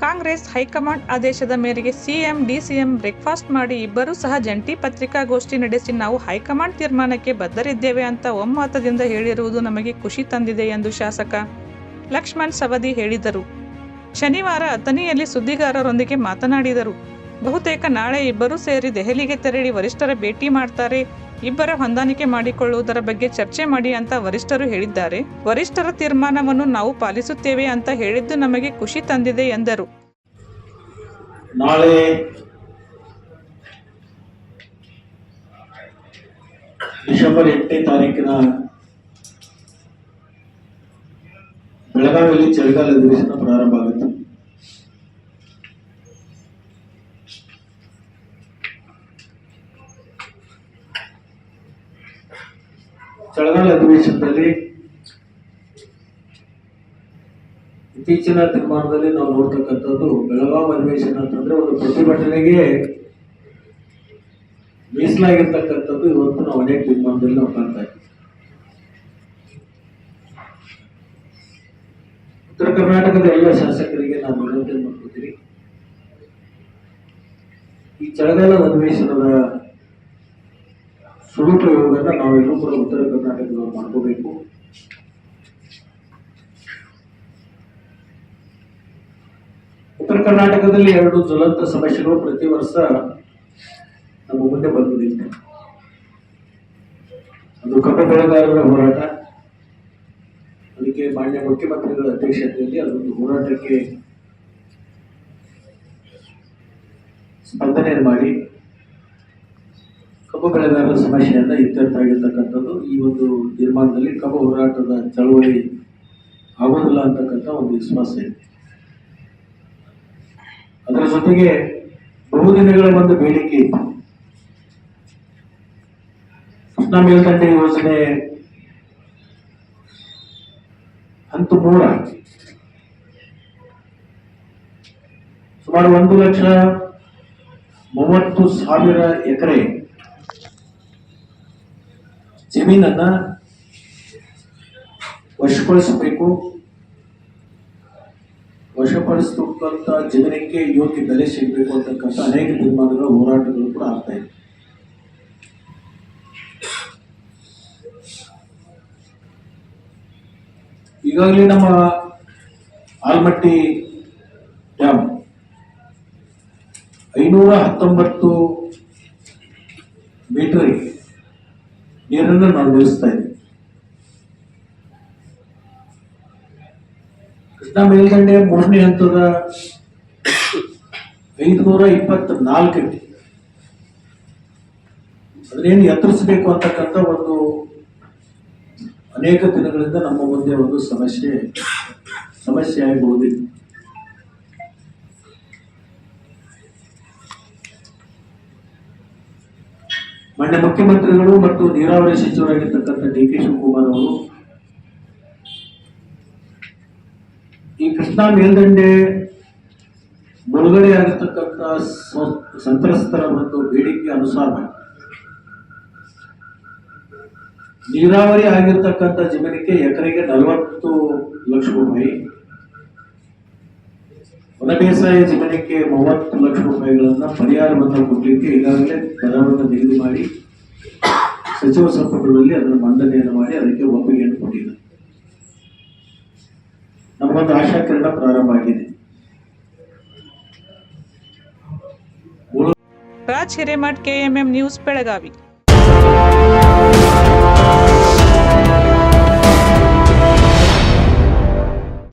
Congress, high command ಆದೇಶದ ಮೇರೆಗೆ CM, DCM breakfast ಮಾಡಿ ಇಬ್ಬರೂ ಸಹ ಜಂಟಿ ಪತ್ರಿಕಾಗೋಷ್ಠಿ ನಡೆಸಿ ನಾವು ಹೈಕಮಾಂಡ್ ತೀರ್ಮಾನಕ್ಕೆ ಬದ್ಧರಿದ್ದೇವೆ ಅಂತ ಒಮ್ಮತದಿಂದ ಹೇಳಿರುವುದು ನಮಗೆ ಖುಷಿ ತಂದಿದೆ ಎಂದು ಶಾಸಕ ಲಕ್ಷ್ಮಣ್ ಸವದಿ ಹೇಳಿದರು. ಶನಿವಾರ ಅಥಣಿಯಲ್ಲಿ ಸುದ್ದಿಗಾರರೊಂದಿಗೆ ಮಾತನಾಡಿದರು. ಬಹುತೇಕ ನಾಳೆ ಇಬ್ಬರೂ ಸೇರಿ ದೆಹಲಿಗೆ ತೆರಳಿ ವರಿಷ್ಠರ ಭೇಟಿ ಮಾಡ್ತಾರೆ. ಇಬ್ಬರ ಹೊಂದಾಣಿಕೆ ಮಾಡಿಕೊಳ್ಳುವುದರ ಬಗ್ಗೆ ಚರ್ಚೆ ಮಾಡಿ ಅಂತ ವರಿಷ್ಠರು ಹೇಳಿದ್ದಾರೆ. ವರಿಷ್ಠರ ತೀರ್ಮಾನವನ್ನು ನಾವು ಪಾಲಿಸುತ್ತೇವೆ ಅಂತ ಹೇಳಿದ್ದು ನಮಗೆ ಖುಷಿ ತಂದಿದೆ ಎಂದರು. ನಾಳೆ ಡಿಸೆಂಬರ್ ಎಂಟನೇ ತಾರೀಕಿನ ಬೆಳಗಾವಿಯಲ್ಲಿ ಚಳಿಗಾಲ ಅಧಿವೇಶನ ಪ್ರಾರಂಭ ಆಗುತ್ತೆ. ಚಳಿಗಾಲ ಅಧಿವೇಶನದಲ್ಲಿ ಇತ್ತೀಚಿನ ತೀರ್ಮಾನದಲ್ಲಿ ನಾವು ನೋಡ್ತಕ್ಕಂಥದ್ದು ಬೆಳಗಾವಿ ಅಧಿವೇಶನ ಅಂತಂದ್ರೆ ಒಂದು ಪ್ರತಿಭಟನೆಗೆ ಮೀಸಲಾಗಿರ್ತಕ್ಕಂಥದ್ದು ಇವತ್ತು ನಾವು ಅನೇಕ ತೀರ್ಮಾನದಲ್ಲಿ ನಾವು ಕಾಣ್ತಾ ಇದ್ದೀವಿ. ಉತ್ತರ ಕರ್ನಾಟಕದ ಎಲ್ಲ ಶಾಸಕರಿಗೆ ನಾವು ವಿನಂತಿ ಮಾಡ್ಕೊತೀನಿ ಈ ಚಳಗಾಲ ಅಧಿವೇಶನದ ಸದುಪಯೋಗನ ನಾವೆಲ್ಲರೂ ಕೂಡ ಉತ್ತರ ಕರ್ನಾಟಕದವರು ಮಾಡ್ಕೋಬೇಕು. ಉತ್ತರ ಕರ್ನಾಟಕದಲ್ಲಿ ಎರಡು ಜ್ವಲಂತ ಸಮಸ್ಯೆಗಳು ಪ್ರತಿ ವರ್ಷ ನಮ್ಮ ಮುಂದೆ ಬಂದಿದೆ ಅದು ಕಬ್ಬು ಬೆಳೆಗಾರರ ಹೋರಾಟ, ಅದಕ್ಕೆ ಮಾನ್ಯ ಮುಖ್ಯಮಂತ್ರಿಗಳ ಅಧ್ಯಕ್ಷತೆಯಲ್ಲಿ ಅದೊಂದು ಹೋರಾಟಕ್ಕೆ ಸ್ಪಂದನೆ ಮಾಡಿ. ಕಬ್ಬು ಬೆಳೆಗಾರರ ಸಮಸ್ಯೆಯನ್ನ ಇತ್ಯರ್ಥ ಆಗಿರ್ತಕ್ಕಂಥದ್ದು ಈ ಒಂದು ತೀರ್ಮಾನದಲ್ಲಿ ಕಬ್ಬು ಹೋರಾಟದ ಚಳವಳಿ ಆಗೋದಿಲ್ಲ ಅಂತಕ್ಕಂಥ ಒಂದು ವಿಶ್ವಾಸ ಇದೆ. ಅದರ ಜೊತೆಗೆ ಬಹುದಿನಗಳ ಒಂದು ಬೇಡಿಕೆ ಇತ್ತು ಕೃಷ್ಣ ಮೇಲ್ದಂಡೆ ಯೋಜನೆ ಹಂತ ಮೂರ ಸುಮಾರು ಒಂದು ಲಕ್ಷ ಮೂವತ್ತು ಸಾವಿರ ಎಕರೆ ಜಮೀನನ್ನ ವಶಪಡಿಸಬೇಕು. ವಶಪಡಿಸ್ತಕ್ಕಂಥ ಜನರಿಗೆ ಯೋಗ್ಯ ಬೆಲೆ ಸಿಗಬೇಕು ಅಂತಕ್ಕಂಥ ಅನೇಕ ತೀರ್ಮಾನಗಳ, ಹೋರಾಟಗಳು ಕೂಡ ಆಗ್ತಾ ಇದೆ. ಈಗಾಗಲೇ ನಮ್ಮ ಆಲ್ಮಟ್ಟಿ ಡ್ಯಾಮ್ ಐನೂರ ಹತ್ತೊಂಬತ್ತು ಮೀಟರ್ ನೀರನ್ನು ನಾವು ನಿಲ್ಲಿಸ್ತಾ ಇದ್ದೀವಿ. ಕೃಷ್ಣ ಮೇಲ್ದಂಡೆ ಮೂರನೇ ಹಂತದ ಐದುನೂರ ಇಪ್ಪತ್ತ ಅಡಿ. ಅದನ್ನೇನು ಎತ್ತರಿಸಬೇಕು ಅಂತಕ್ಕಂಥ ಒಂದು ಅನೇಕ ದಿನಗಳಿಂದ ನಮ್ಮ ಮುಂದೆ ಒಂದು ಸಮಸ್ಯೆ ಸಮಸ್ಯೆ ಆಗಬಹುದು ಮಾನ್ಯ ಮುಖ್ಯಮಂತ್ರಿಗಳು ಮತ್ತು ನೀರಾವರಿ ಸಚಿವರಾಗಿರ್ತಕ್ಕಂಥ ಡಿ ಕೆ ಶಿವಕುಮಾರ್ ಅವರು, ಈ ಕೃಷ್ಣಾ ಮೇಲ್ದಂಡೆ ಮುಳುಗಡೆ ಆಗಿರ್ತಕ್ಕಂಥ ಸಂತ್ರಸ್ತರ ಒಂದು ಬೇಡಿಕೆ ಅನುಸಾರ, ನೀರಾವರಿ ಆಗಿರ್ತಕ್ಕಂಥ ಜಮೀನಿಗೆ ಎಕರೆಗೆ ನಲವತ್ತು ಲಕ್ಷ ರೂಪಾಯಿ ಒಣ ಬೇಸಾಯ ಜಿಲ್ಲೆಗೆ ಮೂವತ್ತು ಲಕ್ಷ ರೂಪಾಯಿಗಳನ್ನು ಪರಿಹಾರವನ್ನು ಕೊಡಲಿಕ್ಕೆ ಈಗಾಗಲೇ ದರವನ್ನು ನಿಗದಿ ಮಾಡಿ ಸಚಿವ ಸಂಪುಟದಲ್ಲಿ ಅದನ್ನು ಮಂಡನೆಯನ್ನು ಮಾಡಿ ಅದಕ್ಕೆ ಒಪ್ಪಿಗೆಯನ್ನು ಕೊಟ್ಟಿದೆ ನಮಗೊಂದು ಆಶಾಕಿರಣ ಪ್ರಾರಂಭ ಆಗಿದೆ. Raj Hiremath KMM news Belagavi.